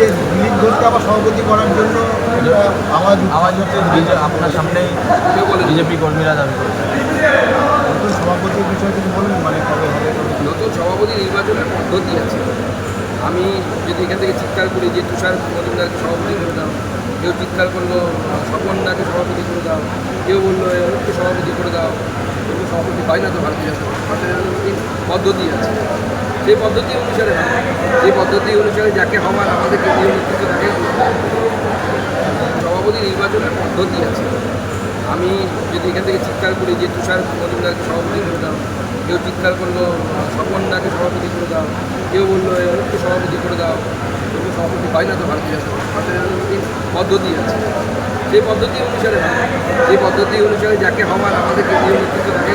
যে দিলীপ ঘোষকে আবার সভাপতি করার জন্য আওয়াজ আওয়াজ হচ্ছে আপনার সামনেই বিজেপি কর্মীরা দাবি করছে। নতুন সভাপতির বিষয়ে কিছু বলুন মানে কবে হবে? নতুন সভাপতি নির্বাচনের পদ্ধতি আছে। আমি যদি এখান থেকে চিৎকার করি যে তুষার মজুমদারকে সভাপতি করে দাও কেউ চিৎকার করল স্বপনদাকে সভাপতি করে দাও কেউ বলল অমুককে সভাপতি করে দাও কিন্তু সভাপতি হয় না তো ভারতীয় জনতা পার্টির। পদ্ধতি আছে। সেই পদ্ধতি অনুসারে হয়। সেই পদ্ধতি অনুসারে যাকে হওয়ার আমাদের কেন্দ্রীয় নেতৃত্ব তাকে সভাপতি নির্বাচনের পদ্ধতি আছে। আমি যদি এখান থেকে চিৎকার করি যে তুষার মজুমদারকে সভাপতি করে দাও, কেউ চিৎকার করল, স্বপনদাকে সভাপতি করে দাও, কেউ বলল অমুককে সভাপতি করে দাও। কিন্তু সভাপতি হয় না তো ভারতীয় পদ্ধতি আছে। সেই পদ্ধতি অনুসারে। সেই পদ্ধতি অনুসারে যাকে হওয়ার আমাদের কেন্দ্রীয় নেতৃত্ব তাকে